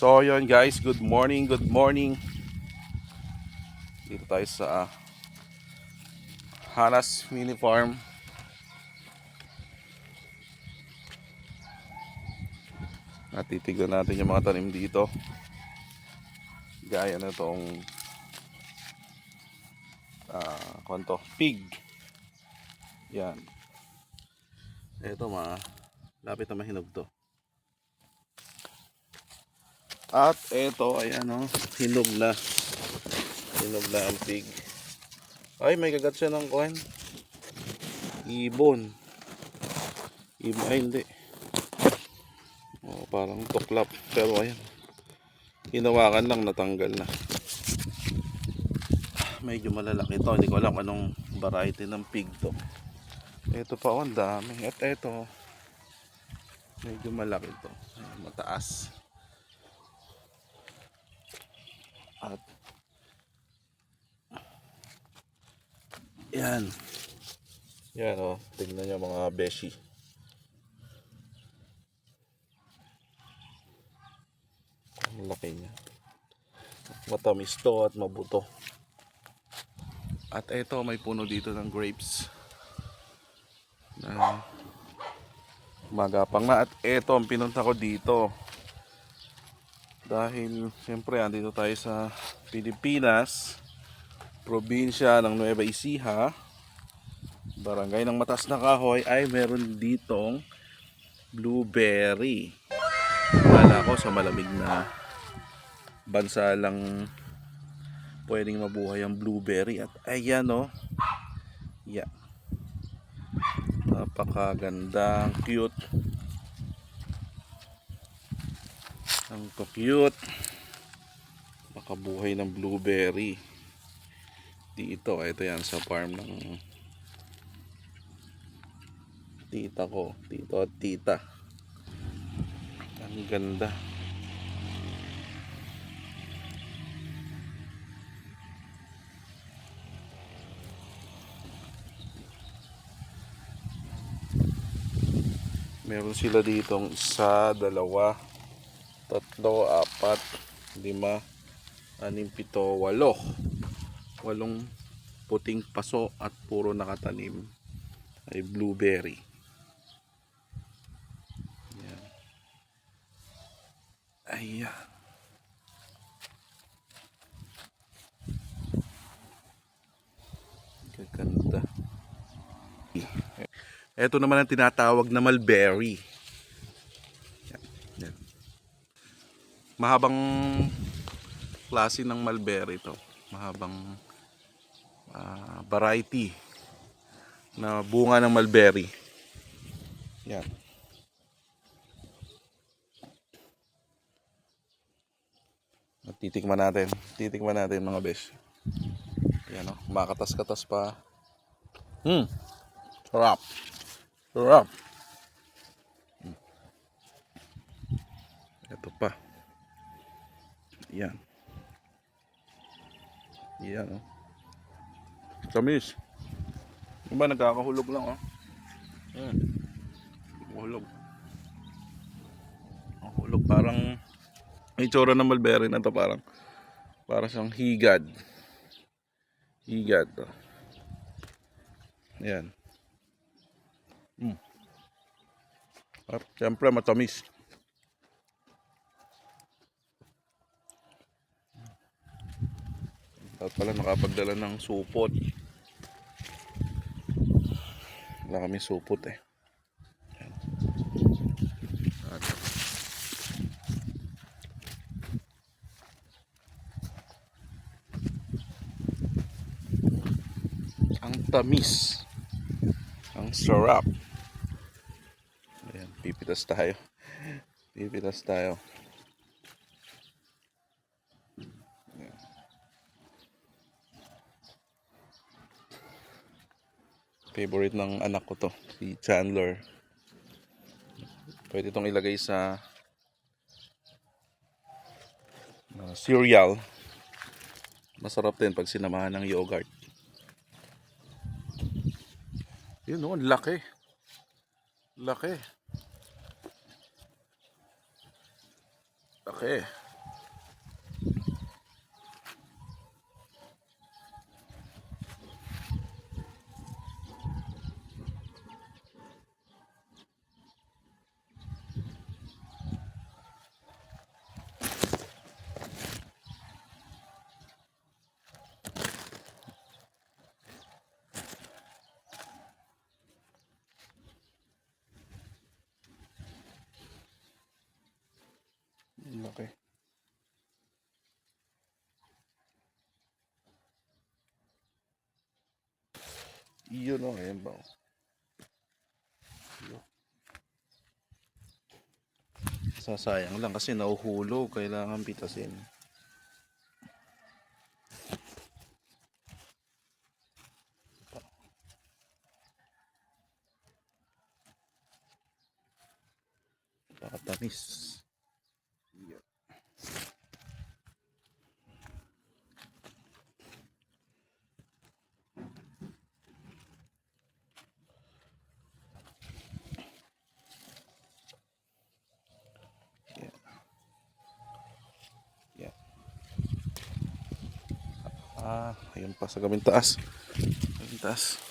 So yun guys, good morning, good morning. Dito tayo sa Hanas Mini Farm. Natitignan natin yung mga tanim dito. Gaya na tong ah, kwanto, pig. Yan. Ito mga lapit na mahinog to. At eto, ayan o, hinog na. Hinog na ang pig. Ay, may kagat siya ng coin. Ibon. Ibon, ay hindi. Oh, parang tuklap. Pero ayan. Hinawakan lang, natanggal na. Medyo malalaki to. Hindi ko alam anong variety ng pig to. Ito pa, oh, ang dami. At eto, medyo malaki to. Mataas. At yan. Yan o. Oh. Tingnan nyo mga beshi. Ang laki niya. Matamis to at mabuto. At eto may puno dito ng grapes. Na magapang na. At eto ang pinunta ko dito. Dahil siyempre andito tayo sa Pilipinas, probinsya ng Nueva Ecija, barangay ng Matas na Kahoy ay meron ditong blueberry. Wala ko sa malamig na bansa lang pwedeng mabuhay ang blueberry at ayan o. Yeah. Napakaganda, cute. Ang cute. Makabuhay ng blueberry. Dito, ito yan sa farm ng tita ko. Tito at tita. Ang ganda. Meron sila ditong isa, dalawa, tatlo, apat, lima, anim, pito, walo. Walong puting paso at puro nakatanim ay blueberry. Yan. Ayan. Gaganda. Ito naman ang tinatawag na mulberry. Yan. Yan. Mahabang klase ng mulberry to. Mahabang ah, variety na bunga ng mulberry. Yan. At titikman natin. Titikman natin mga besh. Yan o. Makatas-katas pa. Hmm. Sarap. Sarap. Hmm. Ito pa. Yan. Yan o. Tamis. Yung ba nagkakahulog lang oh. Ayan. Hulog. Ang hulog parang may tsura ng mulberry na to parang para siyang higad. Higad. Oh. Ayan. Mm. At syempre matamis. At pala nakapagdala ng supot. Wala kami supot eh. Ang tamis. Ang sarap. Ayan, pipitas tayo. Pipitas tayo. Favorite ng anak ko to si Chandler. Pwede itong ilagay sa uh, cereal. Masarap din pag sinamahan ng yogurt. Yun o, laki. Laki. Laki Laki. Yun o, ayan ba? Yun. Sasayang lang kasi nauhulog, kailangan pitasin. Nakatamis. Yun. Yeah. Yeah. Ah, ayun pa sa gawing taas. Gawing taas.